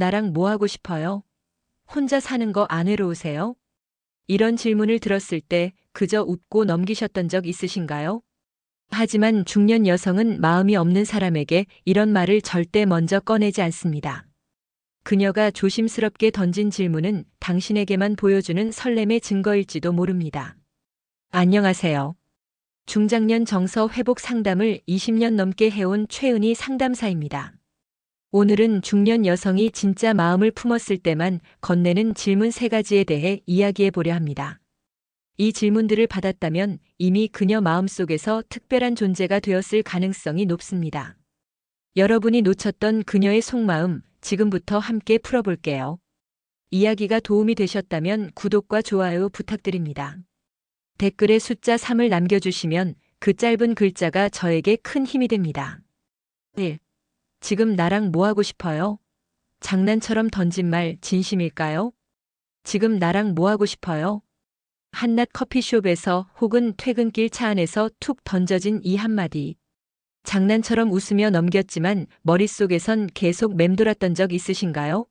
나랑 뭐 하고 싶어요? 혼자 사는 거 안 외로우세요? 이런 질문을 들었을 때 그저 웃고 넘기셨던 적 있으신가요? 하지만 중년 여성은 마음이 없는 사람에게 이런 말을 절대 먼저 꺼내지 않습니다. 그녀가 조심스럽게 던진 질문은 당신에게만 보여주는 설렘의 증거일지도 모릅니다. 안녕하세요. 중장년 정서 회복 상담을 20년 넘게 해온 최은희 상담사입니다. 오늘은 중년 여성이 진짜 마음을 품었을 때만 건네는 질문 세 가지에 대해 이야기해 보려 합니다. 이 질문들을 받았다면 이미 그녀 마음속에서 특별한 존재가 되었을 가능성이 높습니다. 여러분이 놓쳤던 그녀의 속마음 지금부터 함께 풀어볼게요. 이야기가 도움이 되셨다면 구독과 좋아요 부탁드립니다. 댓글에 숫자 3을 남겨주시면 그 짧은 글자가 저에게 큰 힘이 됩니다. 1. 지금 나랑 뭐 하고 싶어요? 장난처럼 던진 말 진심일까요? 지금 나랑 뭐 하고 싶어요? 한낮 커피숍에서 혹은 퇴근길 차 안에서 툭 던져진 이 한마디. 장난처럼 웃으며 넘겼지만 머릿속에선 계속 맴돌았던 적 있으신가요?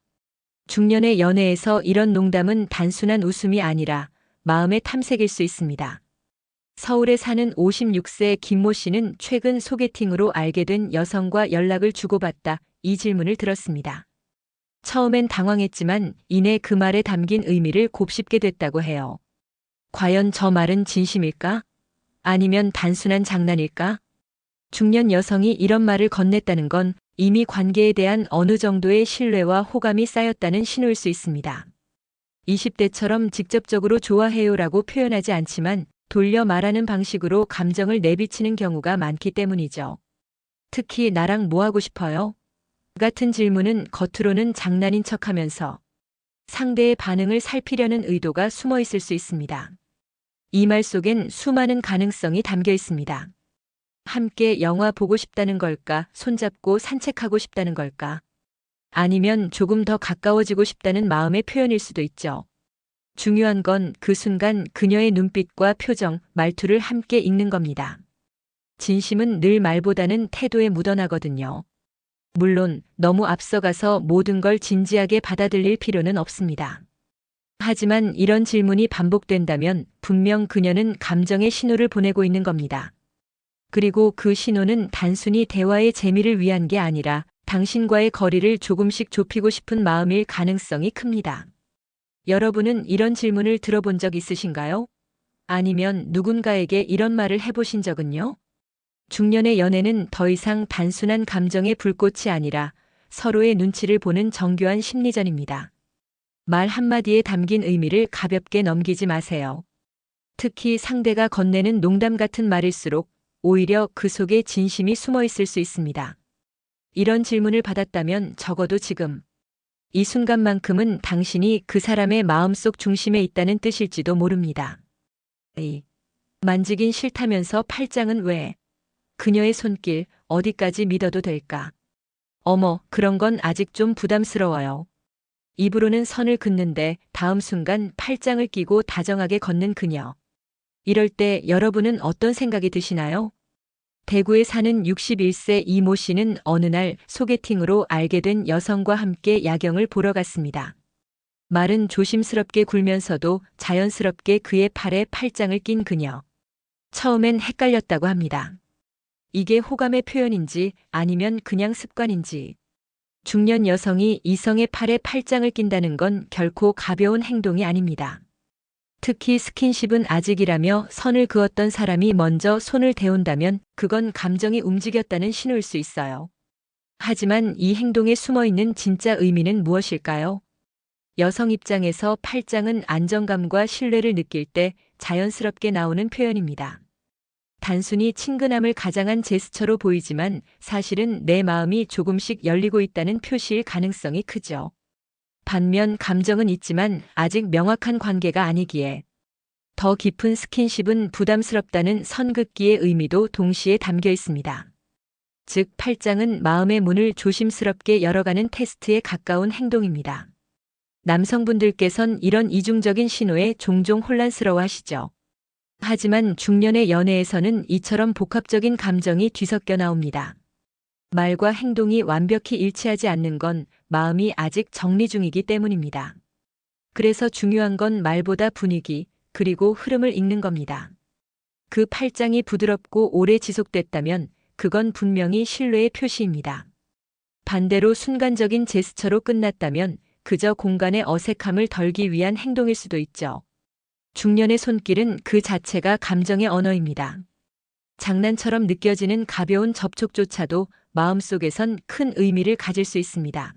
중년의 연애에서 이런 농담은 단순한 웃음이 아니라 마음의 탐색일 수 있습니다. 서울에 사는 56세 김모 씨는 최근 소개팅으로 알게 된 여성과 연락을 주고받다 이 질문을 들었습니다. 처음엔 당황했지만 이내 그 말에 담긴 의미를 곱씹게 됐다고 해요. 과연 저 말은 진심일까? 아니면 단순한 장난일까? 중년 여성이 이런 말을 건넸다는 건 이미 관계에 대한 어느 정도의 신뢰와 호감이 쌓였다는 신호일 수 있습니다. 20대처럼 직접적으로 좋아해요라고 표현하지 않지만 돌려 말하는 방식으로 감정을 내비치는 경우가 많기 때문이죠. 특히 나랑 뭐 하고 싶어요? 같은 질문은 겉으로는 장난인 척 하면서 상대의 반응을 살피려는 의도가 숨어 있을 수 있습니다. 이 말 속엔 수많은 가능성이 담겨 있습니다. 함께 영화 보고 싶다는 걸까? 손잡고 산책하고 싶다는 걸까? 아니면 조금 더 가까워지고 싶다는 마음의 표현일 수도 있죠. 중요한 건 그 순간 그녀의 눈빛과 표정, 말투를 함께 읽는 겁니다. 진심은 늘 말보다는 태도에 묻어나거든요. 물론 너무 앞서가서 모든 걸 진지하게 받아들일 필요는 없습니다. 하지만 이런 질문이 반복된다면 분명 그녀는 감정의 신호를 보내고 있는 겁니다. 그리고 그 신호는 단순히 대화의 재미를 위한 게 아니라 당신과의 거리를 조금씩 좁히고 싶은 마음일 가능성이 큽니다. 여러분은 이런 질문을 들어본 적 있으신가요? 아니면 누군가에게 이런 말을 해보신 적은요? 중년의 연애는 더 이상 단순한 감정의 불꽃이 아니라 서로의 눈치를 보는 정교한 심리전입니다. 말 한마디에 담긴 의미를 가볍게 넘기지 마세요. 특히 상대가 건네는 농담 같은 말일수록 오히려 그 속에 진심이 숨어 있을 수 있습니다. 이런 질문을 받았다면 적어도 지금 이 순간만큼은 당신이 그 사람의 마음속 중심에 있다는 뜻일지도 모릅니다. 이 만지긴 싫다면서 팔짱은 왜? 그녀의 손길 어디까지 믿어도 될까? 어머, 그런 건 아직 좀 부담스러워요. 입으로는 선을 긋는데 다음 순간 팔짱을 끼고 다정하게 걷는 그녀. 이럴 때 여러분은 어떤 생각이 드시나요? 대구에 사는 61세 이모 씨는 어느 날 소개팅으로 알게 된 여성과 함께 야경을 보러 갔습니다. 말은 조심스럽게 굴면서도 자연스럽게 그의 팔에 팔짱을 낀 그녀. 처음엔 헷갈렸다고 합니다. 이게 호감의 표현인지 아니면 그냥 습관인지. 중년 여성이 이성의 팔에 팔짱을 낀다는 건 결코 가벼운 행동이 아닙니다. 특히 스킨십은 아직이라며 선을 그었던 사람이 먼저 손을 대온다면 그건 감정이 움직였다는 신호일 수 있어요. 하지만 이 행동에 숨어 있는 진짜 의미는 무엇일까요? 여성 입장에서 팔짱은 안정감과 신뢰를 느낄 때 자연스럽게 나오는 표현입니다. 단순히 친근함을 가장한 제스처로 보이지만 사실은 내 마음이 조금씩 열리고 있다는 표시일 가능성이 크죠. 반면 감정은 있지만 아직 명확한 관계가 아니기에 더 깊은 스킨십은 부담스럽다는 선긋기의 의미도 동시에 담겨 있습니다. 즉, 팔짱은 마음의 문을 조심스럽게 열어가는 테스트에 가까운 행동입니다. 남성분들께선 이런 이중적인 신호에 종종 혼란스러워 하시죠. 하지만 중년의 연애에서는 이처럼 복합적인 감정이 뒤섞여 나옵니다. 말과 행동이 완벽히 일치하지 않는 건 마음이 아직 정리 중이기 때문입니다. 그래서 중요한 건 말보다 분위기, 그리고 흐름을 읽는 겁니다. 그 팔짱이 부드럽고 오래 지속됐다면 그건 분명히 신뢰의 표시입니다. 반대로 순간적인 제스처로 끝났다면 그저 공간의 어색함을 덜기 위한 행동일 수도 있죠. 중년의 손길은 그 자체가 감정의 언어입니다. 장난처럼 느껴지는 가벼운 접촉조차도 마음속에선 큰 의미를 가질 수 있습니다.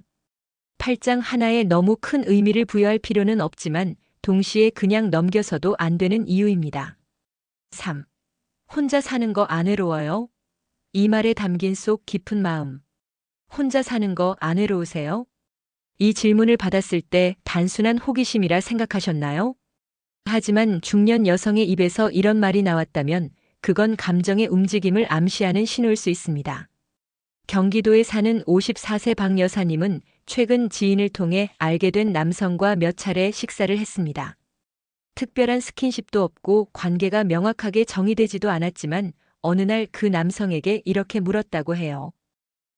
팔짱 하나에 너무 큰 의미를 부여할 필요는 없지만 동시에 그냥 넘겨서도 안 되는 이유입니다. 3. 혼자 사는 거 안 외로워요? 이 말에 담긴 속 깊은 마음. 혼자 사는 거 안 외로우세요? 이 질문을 받았을 때 단순한 호기심이라 생각하셨나요? 하지만 중년 여성의 입에서 이런 말이 나왔다면 그건 감정의 움직임을 암시하는 신호일 수 있습니다. 경기도에 사는 54세 박 여사님은 최근 지인을 통해 알게 된 남성과 몇 차례 식사를 했습니다. 특별한 스킨십도 없고 관계가 명확하게 정의되지도 않았지만 어느 날 그 남성에게 이렇게 물었다고 해요.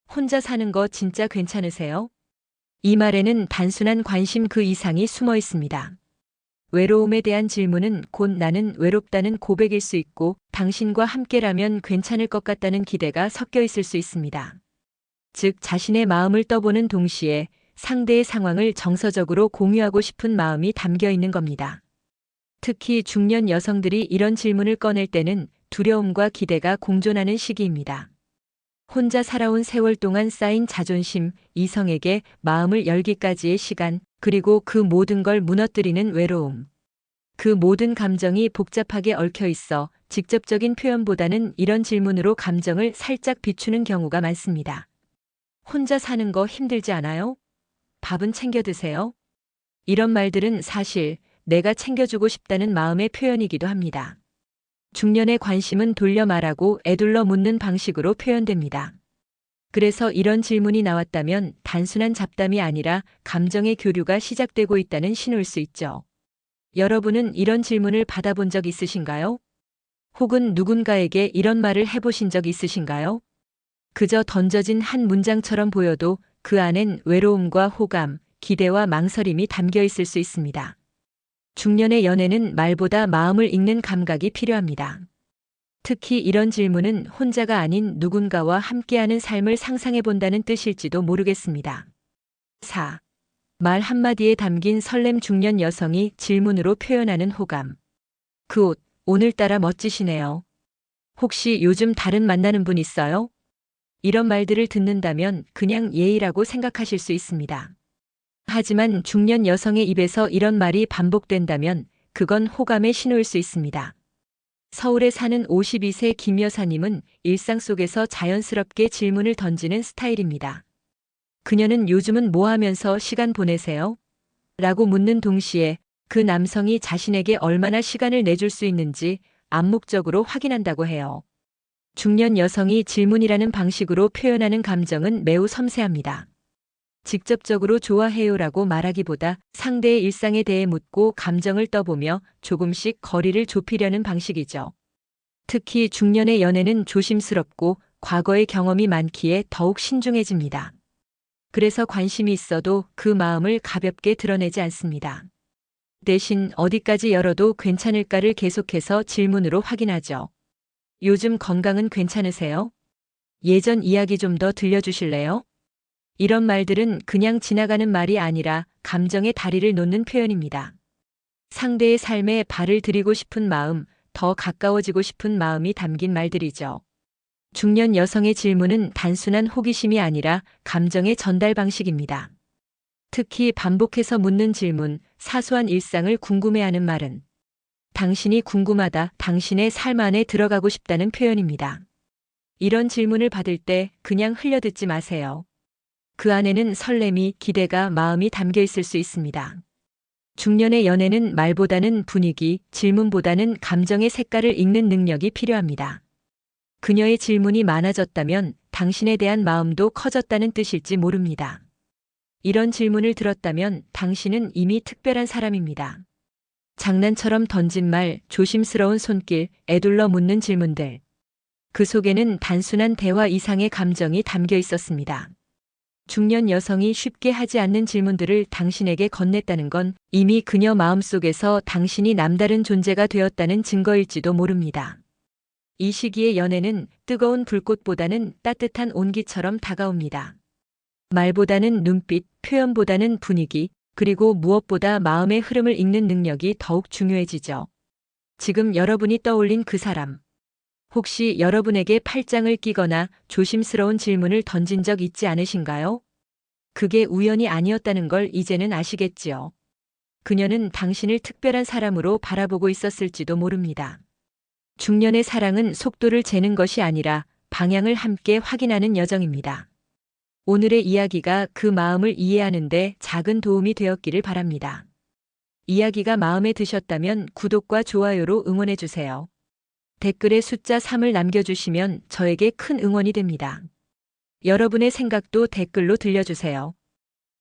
혼자 사는 거 진짜 괜찮으세요? 이 말에는 단순한 관심 그 이상이 숨어 있습니다. 외로움에 대한 질문은 곧 나는 외롭다는 고백일 수 있고 당신과 함께라면 괜찮을 것 같다는 기대가 섞여 있을 수 있습니다. 즉 자신의 마음을 떠보는 동시에 상대의 상황을 정서적으로 공유하고 싶은 마음이 담겨 있는 겁니다. 특히 중년 여성들이 이런 질문을 꺼낼 때는 두려움과 기대가 공존하는 시기입니다. 혼자 살아온 세월 동안 쌓인 자존심, 이성에게 마음을 열기까지의 시간, 그리고 그 모든 걸 무너뜨리는 외로움. 그 모든 감정이 복잡하게 얽혀 있어 직접적인 표현보다는 이런 질문으로 감정을 살짝 비추는 경우가 많습니다. 혼자 사는 거 힘들지 않아요? 밥은 챙겨 드세요? 이런 말들은 사실 내가 챙겨주고 싶다는 마음의 표현이기도 합니다. 중년의 관심은 돌려 말하고 애둘러 묻는 방식으로 표현됩니다. 그래서 이런 질문이 나왔다면 단순한 잡담이 아니라 감정의 교류가 시작되고 있다는 신호일 수 있죠. 여러분은 이런 질문을 받아본 적 있으신가요? 혹은 누군가에게 이런 말을 해보신 적 있으신가요? 그저 던져진 한 문장처럼 보여도 그 안엔 외로움과 호감, 기대와 망설임이 담겨 있을 수 있습니다. 중년의 연애는 말보다 마음을 읽는 감각이 필요합니다. 특히 이런 질문은 혼자가 아닌 누군가와 함께하는 삶을 상상해 본다는 뜻일지도 모르겠습니다. 4. 말 한마디에 담긴 설렘 중년 여성이 질문으로 표현하는 호감. 그 옷, 오늘따라 멋지시네요. 혹시 요즘 다른 만나는 분 있어요? 이런 말들을 듣는다면 그냥 예의라고 생각하실 수 있습니다. 하지만 중년 여성의 입에서 이런 말이 반복된다면 그건 호감의 신호일 수 있습니다. 서울에 사는 52세 김 여사님은 일상 속에서 자연스럽게 질문을 던지는 스타일입니다. 그녀는 요즘은 뭐 하면서 시간 보내세요? 라고 묻는 동시에 그 남성이 자신에게 얼마나 시간을 내줄 수 있는지 암묵적으로 확인한다고 해요. 중년 여성이 질문이라는 방식으로 표현하는 감정은 매우 섬세합니다. 직접적으로 좋아해요라고 말하기보다 상대의 일상에 대해 묻고 감정을 떠보며 조금씩 거리를 좁히려는 방식이죠. 특히 중년의 연애는 조심스럽고 과거의 경험이 많기에 더욱 신중해집니다. 그래서 관심이 있어도 그 마음을 가볍게 드러내지 않습니다. 대신 어디까지 열어도 괜찮을까를 계속해서 질문으로 확인하죠. 요즘 건강은 괜찮으세요? 예전 이야기 좀 더 들려주실래요? 이런 말들은 그냥 지나가는 말이 아니라 감정의 다리를 놓는 표현입니다. 상대의 삶에 발을 들이고 싶은 마음, 더 가까워지고 싶은 마음이 담긴 말들이죠. 중년 여성의 질문은 단순한 호기심이 아니라 감정의 전달 방식입니다. 특히 반복해서 묻는 질문, 사소한 일상을 궁금해하는 말은 당신이 궁금하다, 당신의 삶 안에 들어가고 싶다는 표현입니다. 이런 질문을 받을 때 그냥 흘려듣지 마세요. 그 안에는 설렘이, 기대가, 마음이 담겨 있을 수 있습니다. 중년의 연애는 말보다는 분위기, 질문보다는 감정의 색깔을 읽는 능력이 필요합니다. 그녀의 질문이 많아졌다면 당신에 대한 마음도 커졌다는 뜻일지 모릅니다. 이런 질문을 들었다면 당신은 이미 특별한 사람입니다. 장난처럼 던진 말, 조심스러운 손길, 애둘러 묻는 질문들. 그 속에는 단순한 대화 이상의 감정이 담겨 있었습니다. 중년 여성이 쉽게 하지 않는 질문들을 당신에게 건넸다는 건 이미 그녀 마음속에서 당신이 남다른 존재가 되었다는 증거일지도 모릅니다. 이 시기의 연애는 뜨거운 불꽃보다는 따뜻한 온기처럼 다가옵니다. 말보다는 눈빛, 표현보다는 분위기, 그리고 무엇보다 마음의 흐름을 읽는 능력이 더욱 중요해지죠. 지금 여러분이 떠올린 그 사람. 혹시 여러분에게 팔짱을 끼거나 조심스러운 질문을 던진 적 있지 않으신가요? 그게 우연이 아니었다는 걸 이제는 아시겠지요. 그녀는 당신을 특별한 사람으로 바라보고 있었을지도 모릅니다. 중년의 사랑은 속도를 재는 것이 아니라 방향을 함께 확인하는 여정입니다. 오늘의 이야기가 그 마음을 이해하는데 작은 도움이 되었기를 바랍니다. 이야기가 마음에 드셨다면 구독과 좋아요로 응원해주세요. 댓글에 숫자 3을 남겨주시면 저에게 큰 응원이 됩니다. 여러분의 생각도 댓글로 들려주세요.